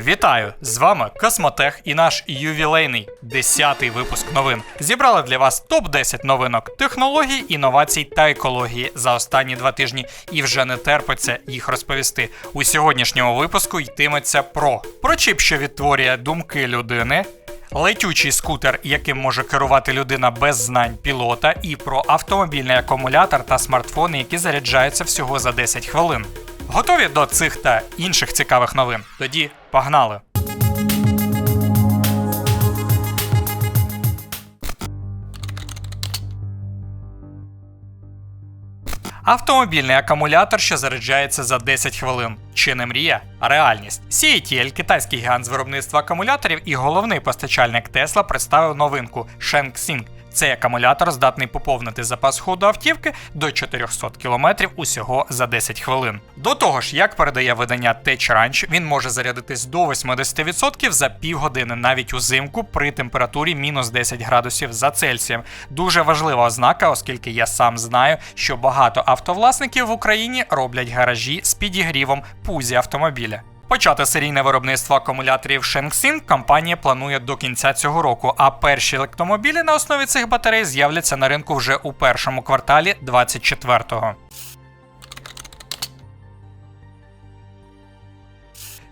Вітаю! З вами Космотех і наш ювілейний 10-й випуск новин. Зібрали для вас топ-10 новинок технологій, інновацій та екології за останні два тижні, і вже не терпиться їх розповісти. У сьогоднішньому випуску йтиметься про про чіп, що відтворює думки людини. Летючий скутер, яким може керувати людина без знань пілота, і про автомобільний акумулятор та смартфони, які заряджаються всього за 10 хвилин. Готові до цих та інших цікавих новин? Тоді погнали! Автомобільний акумулятор, що заряджається за 10 хвилин. Чи не мрія, а реальність. CATL, китайський гігант з виробництва акумуляторів і головний постачальник Tesla, представив новинку Shengxing – цей акумулятор здатний поповнити запас ходу автівки до 400 км усього за 10 хвилин. До того ж, як передає видання TechRanch, він може зарядитись до 80% за півгодини, навіть узимку при температурі мінус 10 градусів за Цельсієм. Дуже важлива ознака, оскільки я сам знаю, що багато автовласників в Україні роблять гаражі з підігрівом пузі автомобіля. Почати серійне виробництво акумуляторів Shengxin компанія планує до кінця цього року, а перші електромобілі на основі цих батарей з'являться на ринку вже у першому кварталі 24-го.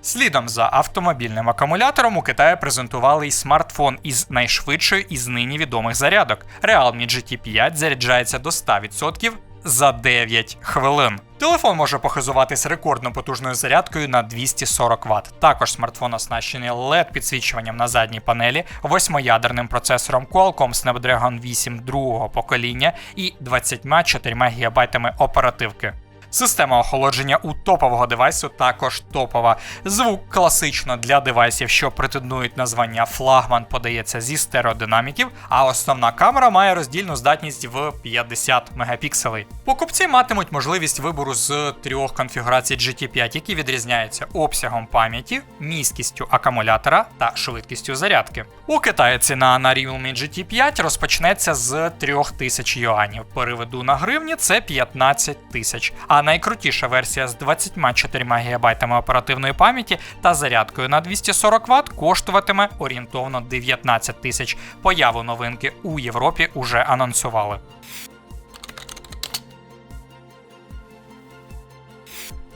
Слідом за автомобільним акумулятором у Китаї презентували й смартфон із найшвидшою із нині відомих зарядок. Realme GT5 заряджається до 100% за 9 хвилин. Телефон може похизуватись рекордно потужною зарядкою на 240 Вт. Також смартфон оснащений led підсвічуванням на задній панелі, восьмоядерним процесором Qualcomm Snapdragon 8 другого покоління і 24 ГБ оперативки. Система охолодження у топового девайсу також топова. Звук класично для девайсів, що претендують на звання флагман, подається зі стереодинаміків, а основна камера має роздільну здатність в 50 мегапікселей. Покупці матимуть можливість вибору з трьох конфігурацій GT5, які відрізняються обсягом пам'яті, міськістю акумулятора та швидкістю зарядки. У Китаї ціна на Realme GT5 розпочнеться з 3000 юанів. Переведу на гривні це 15 тисяч. А найкрутіша версія з 24 ГБ оперативної пам'яті та зарядкою на 240 Вт коштуватиме орієнтовно 19 тисяч. Появу новинки у Європі уже анонсували.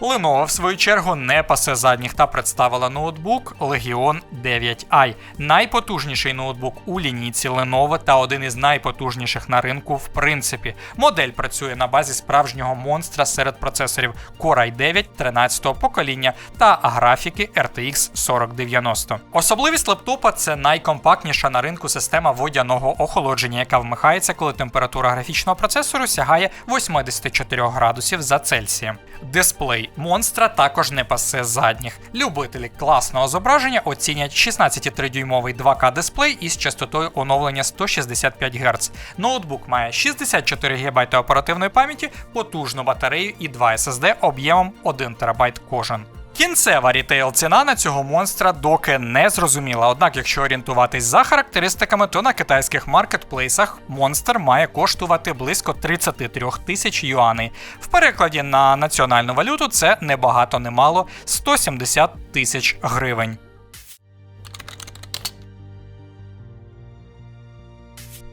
Lenovo, в свою чергу, не пасе задніх та представила ноутбук Legion 9i. Найпотужніший ноутбук у лінійці Lenovo та один із найпотужніших на ринку в принципі. Модель працює на базі справжнього монстра серед процесорів Core i9 13-го покоління та графіки RTX 4090. Особливість лептопа це найкомпактніша на ринку система водяного охолодження, яка вмикається, коли температура графічного процесору сягає 84 градусів за Цельсієм. Дисплей монстра також не пасе задніх. Любителі класного зображення оцінять 16,3-дюймовий 2К дисплей із частотою оновлення 165 Гц. Ноутбук має 64 ГБ оперативної пам'яті, потужну батарею і 2 SSD об'ємом 1 ТБ кожен. Кінцева рітейл ціна на цього монстра доки не зрозуміла. Однак, якщо орієнтуватись за характеристиками, то на китайських маркетплейсах монстр має коштувати близько 33 тисяч юаней. В перекладі на національну валюту це не багато не мало 170 тисяч гривень.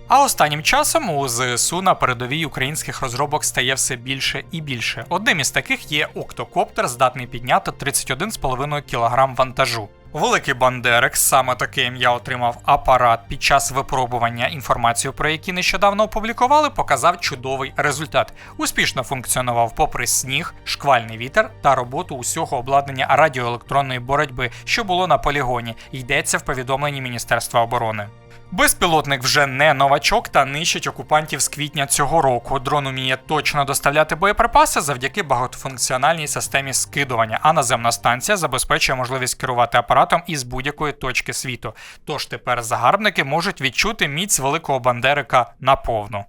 А останнім часом у ЗСУ на передовій українських розробок стає все більше і більше. Одним із таких є октокоптер, здатний підняти 31,5 кг вантажу. Великий Бандерик, саме таке ім'я отримав апарат під час випробування інформацію, про які нещодавно опублікували, показав чудовий результат. Успішно функціонував попри сніг, шквальний вітер та роботу усього обладнання радіоелектронної боротьби, що було на полігоні. Йдеться в повідомленні Міністерства оборони. Безпілотник вже не новачок та нищить окупантів з квітня цього року. Дрон уміє точно доставляти боєприпаси завдяки багатофункціональній системі скидування, а наземна станція забезпечує можливість керувати апаратом із будь-якої точки світу. Тож тепер загарбники можуть відчути міць великого бандерика наповну.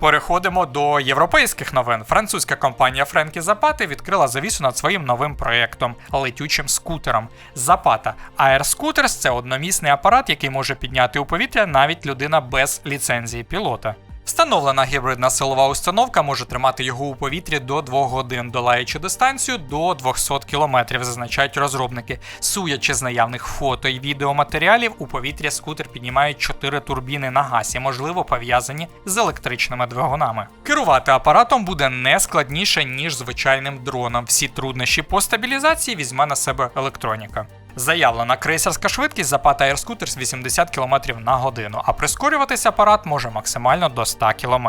Переходимо до європейських новин. Французька компанія Френкі Запати відкрила завісу над своїм новим проєктом летючим скутером. Запата Air це одномісний апарат, який може підняти у повітря навіть людина без ліцензії пілота. Встановлена гібридна силова установка може тримати його у повітрі до 2 годин, долаючи дистанцію до 200 км, зазначають розробники. Суячи з наявних фото і відеоматеріалів, у повітря скутер піднімають 4 турбіни на гасі, можливо пов'язані з електричними двигунами. Керувати апаратом буде не складніше, ніж звичайним дроном. Всі труднощі по стабілізації візьме на себе електроніка. Заявлена крейсерська швидкість запад Air Scooters 80 км на годину, а прискорюватися апарат може максимально до 100 км.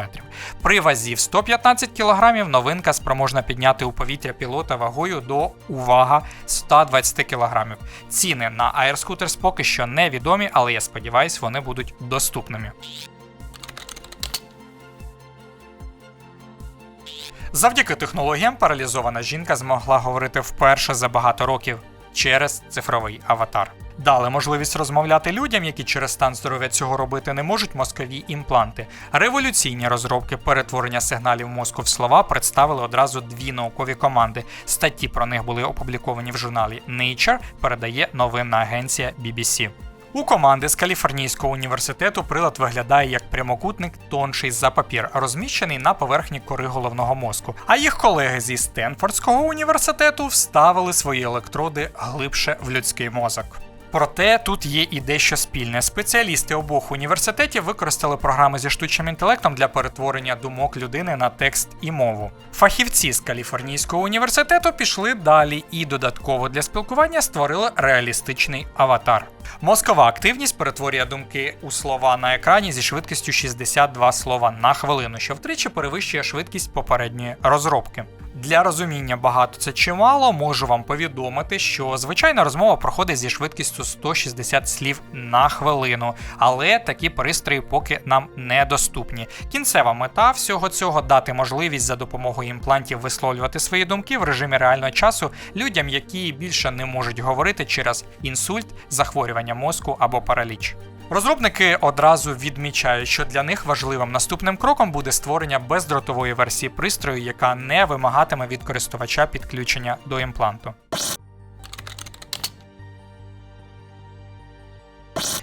При вазі в 115 кг новинка спроможна підняти у повітря пілота вагою до увага 120 кг. Ціни на Air Scooters поки що невідомі, але я сподіваюся, вони будуть доступними. Завдяки технологіям паралізована жінка змогла говорити вперше за багато років через цифровий аватар. Дали можливість розмовляти людям, які через стан здоров'я цього робити не можуть мозкові імпланти. Революційні розробки перетворення сигналів мозку в слова представили одразу дві наукові команди. Статті про них були опубліковані в журналі Nature, передає новинна агенція BBC. У команди з Каліфорнійського університету прилад виглядає як прямокутник тонший за папір, розміщений на поверхні кори головного мозку. А їх колеги зі Стенфордського університету вставили свої електроди глибше в людський мозок. Проте тут є і дещо спільне. Спеціалісти обох університетів використали програми зі штучним інтелектом для перетворення думок людини на текст і мову. Фахівці з Каліфорнійського університету пішли далі і додатково для спілкування створили реалістичний аватар. Мозкова активність перетворює думки у слова на екрані зі швидкістю 62 слова на хвилину, що втричі перевищує швидкість попередньої розробки. Для розуміння багато це чи мало, можу вам повідомити, що звичайна розмова проходить зі швидкістю 160 слів на хвилину, але такі пристрої поки нам недоступні. Кінцева мета всього цього дати можливість за допомогою імплантів висловлювати свої думки в режимі реального часу людям, які більше не можуть говорити через інсульт, захворювання мозку або параліч. Розробники одразу відмічають, що для них важливим наступним кроком буде створення бездротової версії пристрою, яка не вимагатиме від користувача підключення до імпланту.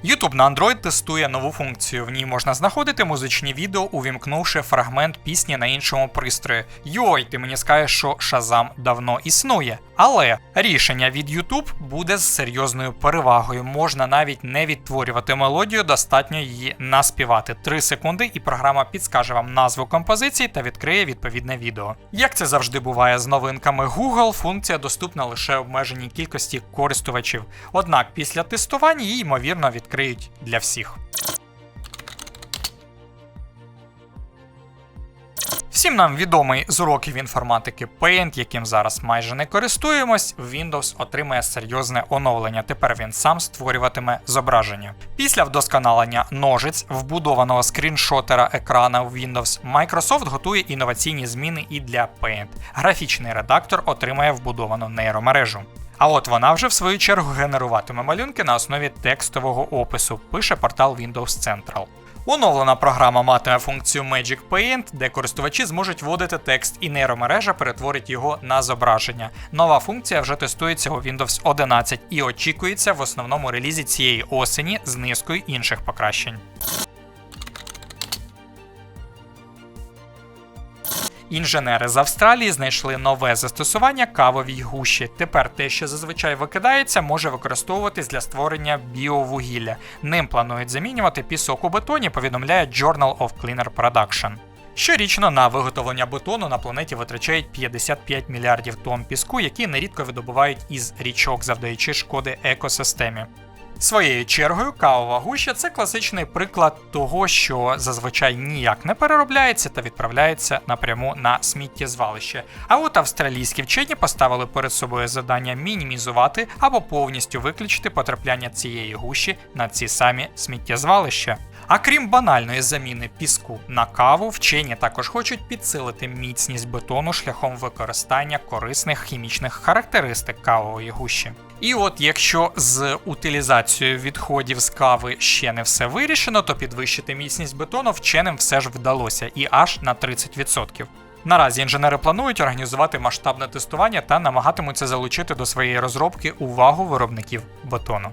YouTube на Android тестує нову функцію. В ній можна знаходити музичні відео, увімкнувши фрагмент пісні на іншому пристрої. Йой, ти мені скажеш, що Shazam давно існує. Але рішення від YouTube буде з серйозною перевагою. Можна навіть не відтворювати мелодію, достатньо її наспівати 3 секунди, і програма підскаже вам назву композиції та відкриє відповідне відео. Як це завжди буває з новинками Google, функція доступна лише обмеженій кількості користувачів. Однак після тестування її ймовірно відкриють для всіх. Всім нам відомий з уроків інформатики Paint, яким зараз майже не користуємось, Windows отримає серйозне оновлення. Тепер він сам створюватиме зображення. Після вдосконалення ножиць, вбудованого скріншотера екрана в Windows, Microsoft готує інноваційні зміни і для Paint. Графічний редактор отримає вбудовану нейромережу. А от вона вже в свою чергу генеруватиме малюнки на основі текстового опису, пише портал Windows Central. Оновлена програма матиме функцію Magic Paint, де користувачі зможуть вводити текст, і нейромережа перетворить його на зображення. Нова функція вже тестується у Windows 11 і очікується в основному релізі цієї осені з низкою інших покращень. Інженери з Австралії знайшли нове застосування кавовій гущі. Тепер те, що зазвичай викидається, може використовуватись для створення біовугілля. Ним планують замінювати пісок у бетоні, повідомляє Journal of Cleaner Production. Щорічно на виготовлення бетону на планеті витрачають 55 мільярдів тонн піску, які нерідко видобувають із річок, завдаючи шкоди екосистемі. Своєю чергою, кавова гуща це класичний приклад того, що зазвичай ніяк не переробляється та відправляється напряму на сміттєзвалище. А от австралійські вчені поставили перед собою завдання мінімізувати або повністю виключити потрапляння цієї гущі на ці самі сміттєзвалища. А крім банальної заміни піску на каву, вчені також хочуть підсилити міцність бетону шляхом використання корисних хімічних характеристик кавової гущі. І от якщо з утилізацією відходів з кави ще не все вирішено, то підвищити міцність бетону вченим все ж вдалося і аж на 30%. Наразі інженери планують організувати масштабне тестування та намагатимуться залучити до своєї розробки увагу виробників бетону.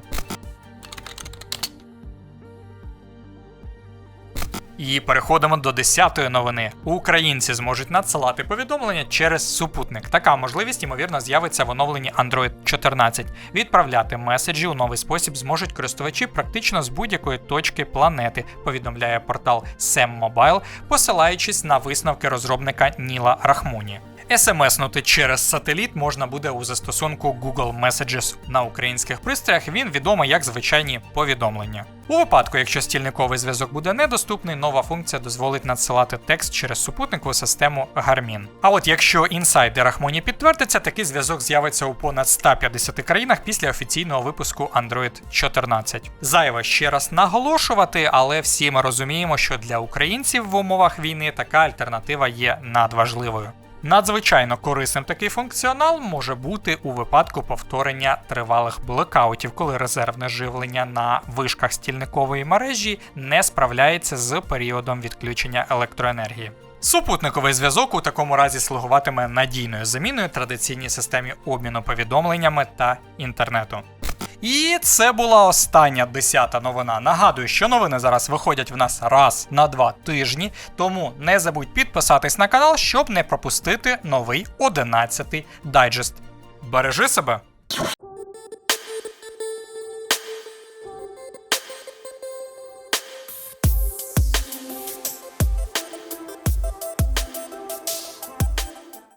І переходимо до 10-ї новини. Українці зможуть надсилати повідомлення через супутник. Така можливість, ймовірно, з'явиться в оновленні Android 14. Відправляти меседжі у новий спосіб зможуть користувачі практично з будь-якої точки планети, повідомляє портал SEM Mobile, посилаючись на висновки розробника Ніла Рахмуні. SMS-нути через сателіт можна буде у застосунку Google Messages на українських пристроях. Він відомий як звичайні повідомлення. У випадку, якщо стільниковий зв'язок буде недоступний, нова функція дозволить надсилати текст через супутникову систему Garmin. А от якщо інсайди Рахмоні підтвердиться, такий зв'язок з'явиться у понад 150 країнах після офіційного випуску Android 14. Зайве ще раз наголошувати, але всі ми розуміємо, що для українців в умовах війни така альтернатива є надважливою. Надзвичайно корисним такий функціонал може бути у випадку повторення тривалих блекаутів, коли резервне живлення на вишках стільникової мережі не справляється з періодом відключення електроенергії. Супутниковий зв'язок у такому разі слугуватиме надійною заміною традиційній системі обміну повідомленнями та інтернету. І це була остання десята новина. Нагадую, що новини зараз виходять в нас раз на два тижні, тому не забудь підписатись на канал, щоб не пропустити новий 11 дайджест. Бережи себе!